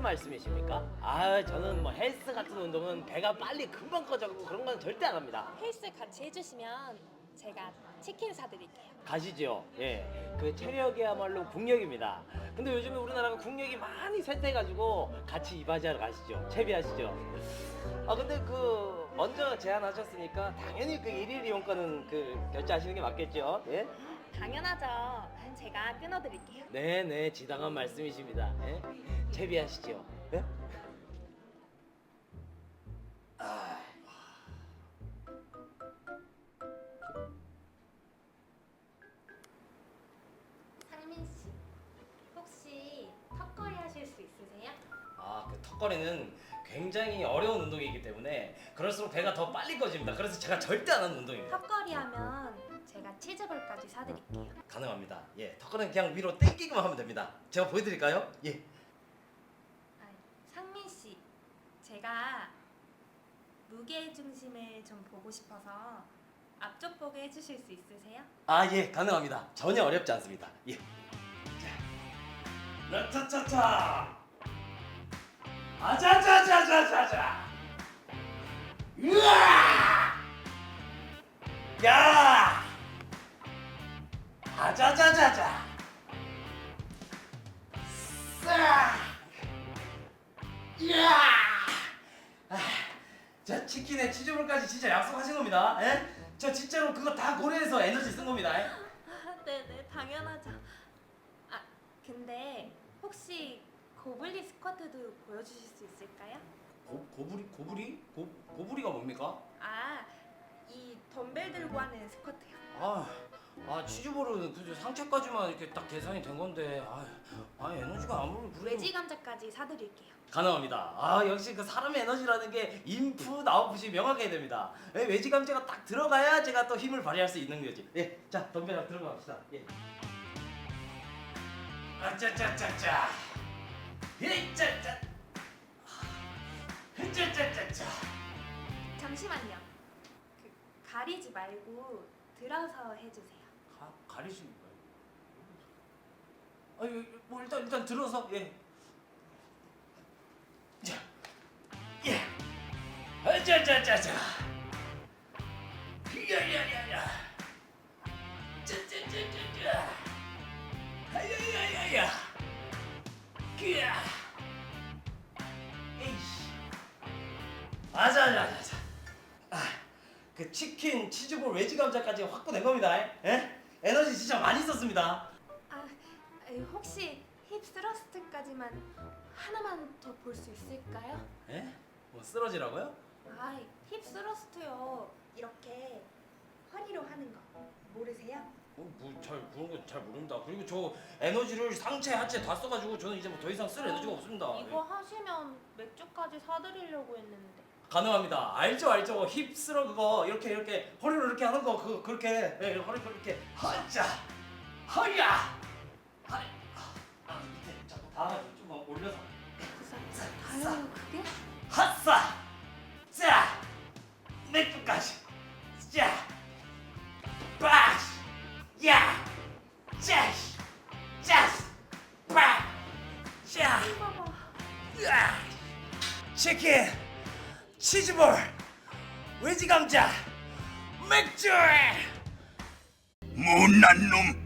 말씀이십니까? 아 저는 뭐 헬스 같은 운동은 배가 빨리 금방 꺼져가고 그런 건 절대 안 합니다. 헬스 같이 해주시면 제가 치킨 사드릴게요. 가시죠. 예, 그 체력이야말로 국력입니다. 근데 요즘에 우리나라가 국력이 많이 쇠퇴해가지고 같이 이바지하러 가시죠. 채비하시죠. 아 근데 그 먼저 제안하셨으니까 당연히 그 일일 이용권은 그 결제하시는 게 맞겠죠. 예? 당연하죠. 제가 끊어드릴게요. 네네 지당한 말씀이십니다. 예? 채비하시죠. 예? 아, 상민 씨, 혹시 턱걸이 하실 수 있으세요? 아, 그 턱걸이는 굉장히 어려운 운동이기 때문에 그럴수록 배가 더 빨리 꺼집니다. 그래서 제가 절대 안 하는 운동입니다. 턱걸이 하면 제가 치즈볼까지 사드릴게요. 가능합니다. 예, 턱걸이는 그냥 위로 땡기기만 하면 됩니다. 제가 보여드릴까요? 예. 아, 상민 씨, 제가 무게 중심을 좀 보고 싶어서 앞쪽 보게 해주실 수 있으세요? 아, 예, 가능합니다. 전혀 어렵지 않습니다. 예. 자, 라차차차. 아자자자자자자. 으아! 야! 이야! 아, 자 치킨에 치즈볼까지 진짜 약속하신 겁니다. 예? 저 진짜로 그거 다 고려해서 에너지 쓴 겁니다. 예? 아, 네네 당연하죠. 아 근데 혹시 고블리 스쿼트도 보여주실 수 있을까요? 고, 고부리 고부리 고, 고부리가 뭡니까? 아 이 덤벨 들고 하는 스쿼트요. 아, 아 치즈볼은 그저 상체까지만 이렇게 딱 계산이 된 건데 아, 아 에너지가 아무리 그래도 외지 감자까지 사드릴게요. 가능합니다. 아 역시 그 사람의 에너지라는 게 인풋 아웃풋이 명확해야 됩니다. 예, 외지 감자가 딱 들어가야 제가 또 힘을 발휘할 수 있는 거지. 예, 자 덤벨 들어가 봅시다. 예. 아짜짜짜짜. 헤짜짜. 헤짜짜짜짜. 잠시만요. 그 가리지 말고 들어서 해주세요. 가 가리시는 거예요? 아니 뭐 일단 일단 들어서 예. 자, 예. 아자자자자. 야야야야. 짜짜짜짜짜. 아야야야야. 그야. 에이씨. 아자자자자. 아, 그 치킨, 치즈볼, 외지 감자까지 확보된 겁니다. 예? 에너지 진짜 많이 썼습니다. 아 혹시 힙 스러스트까지만 하나만 더 볼 수 있을까요? 예? 뭐 쓰러지라고요? 아 힙 스러스트요. 이렇게 허리로 하는 거 모르세요? 어, 뭐잘 그런 거 잘 모른다. 그리고 저 에너지를 상체, 하체 다 써가지고 저는 이제 뭐 더 이상 쓸 에너지가 없습니다. 이거 하시면 맥주까지 사드리려고 했는데. 가능합니다. 알죠, 알죠. 힙스러 그거 이렇게 이렇게 허리로 이렇게 하는 거 그 그렇게 예, 허리 이렇게 허자, 허야, 하, 아, 밑에 자꾸 다좀 올려서. 다요 그게? 핫싸, 자, 맥주까지, 자, 빠시, 야, 짜시, 짜스, 빠, 자. 봐봐. 으아! 치킨, 치즈볼, 외지 감자, 맥주. 못난 놈